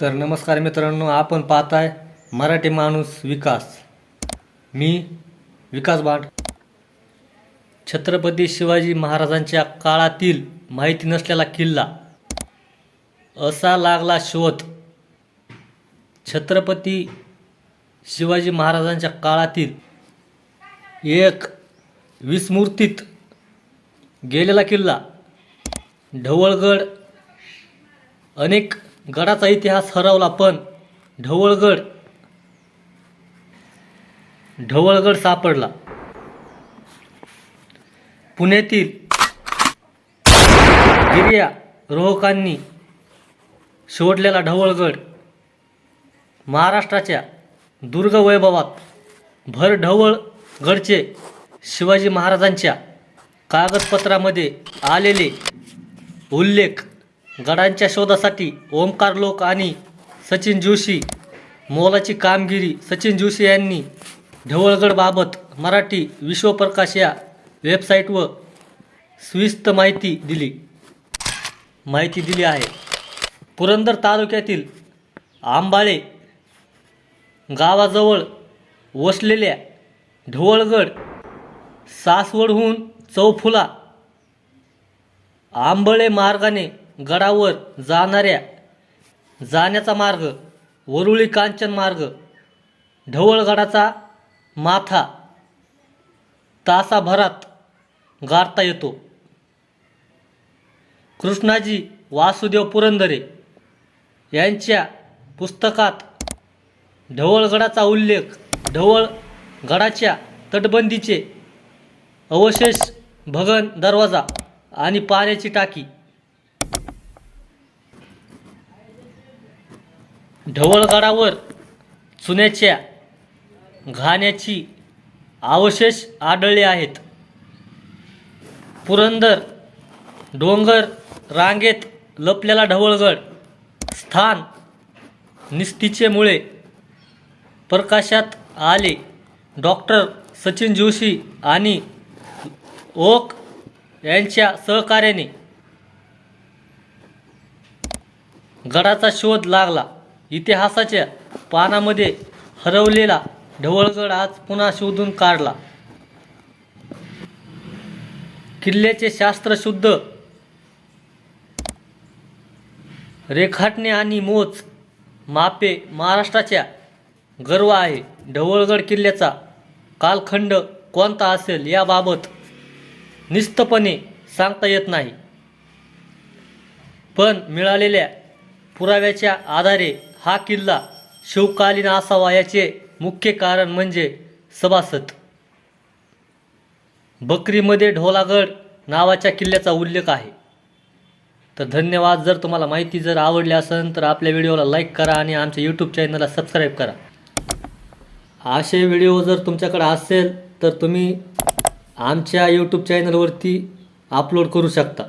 तर नमस्कार मित्रांनो आपण पाहताय मराठी माणूस विकास. मी विकास भाट. छत्रपती शिवाजी महाराजांच्या काळातील माहिती नसलेला किल्ला. असा लागला शोध. छत्रपती शिवाजी महाराजांच्या काळातील एक विस्मूर्तीत गेलेला किल्ला. ढवळगड अनेक गडाचा इतिहास हरवला पण ढवळगड ढवळगड सापडला. पुण्यातील गिर्यारोहकांनी शोधलेला ढवळगड महाराष्ट्राच्या दुर्गवैभवात भर ढवळगडचे शिवाजी महाराजांच्या कागदपत्रामध्ये आलेले उल्लेख गडांच्या शोधासाठी ओंकार लोक आणि सचिन जोशी मोलाची कामगिरी सचिन जोशी यांनी ढवळगडबाबत मराठी विश्वप्रकाश या वेबसाईटवर स्विस्त माहिती दिली. माहिती दिली आहे. पुरंदर तालुक्यातील आंबाळे गावाजवळ वसलेल्या ढवळगड सासवडहून चौफुला आंबळे मार्गाने गडावर जाणाऱ्या जाण्याचा मार्ग वरुळी कांचन मार्ग ढवळगडाचा माथा तासाभरात गाठता येतो. कृष्णाजी वासुदेव पुरंदरे यांच्या पुस्तकात ढवळगडाचा उल्लेख ढवळगडाच्या तटबंदीचे अवशेष भगन दरवाजा आणि पाण्याची टाकी ढवळगडावर चुन्याच्या घाण्याची अवशेष आढळले आहेत. पुरंदर डोंगर रांगेत लपलेला ढवळगड स्थान निस्तीचेमुळे प्रकाशात आले. डॉक्टर सचिन जोशी आणि ओक यांच्या सहकार्याने गडाचा शोध लागला. इतिहासाच्या पानामध्ये हरवलेला ढवळगड आज पुन्हा शोधून काढला. किल्ल्याचे शास्त्रशुद्ध रेखाटणे आणि मोज मापे महाराष्ट्राच्या गर्व आहे. ढवळगड किल्ल्याचा कालखंड कोणता असेल याबाबत निस्तपणे सांगता येत नाही. पण मिळालेल्या पुराव्याच्या आधारे हा किल्ला शिवकालीन असावा याचे मुख्य कारण म्हणजे सभासद. बकरीमध्ये ढोलागड नावाच्या किल्ल्याचा उल्लेख आहे. तर धन्यवाद. जर तुम्हाला माहिती जर आवडली असेल तर आपल्या व्हिडिओला लाईक करा आणि आमच्या यूट्यूब चॅनलला सबस्क्राईब करा. असे व्हिडिओ जर तुमच्याकडे असेल तर तुम्ही आमच्या यूट्यूब चॅनलवरती अपलोड करू शकता.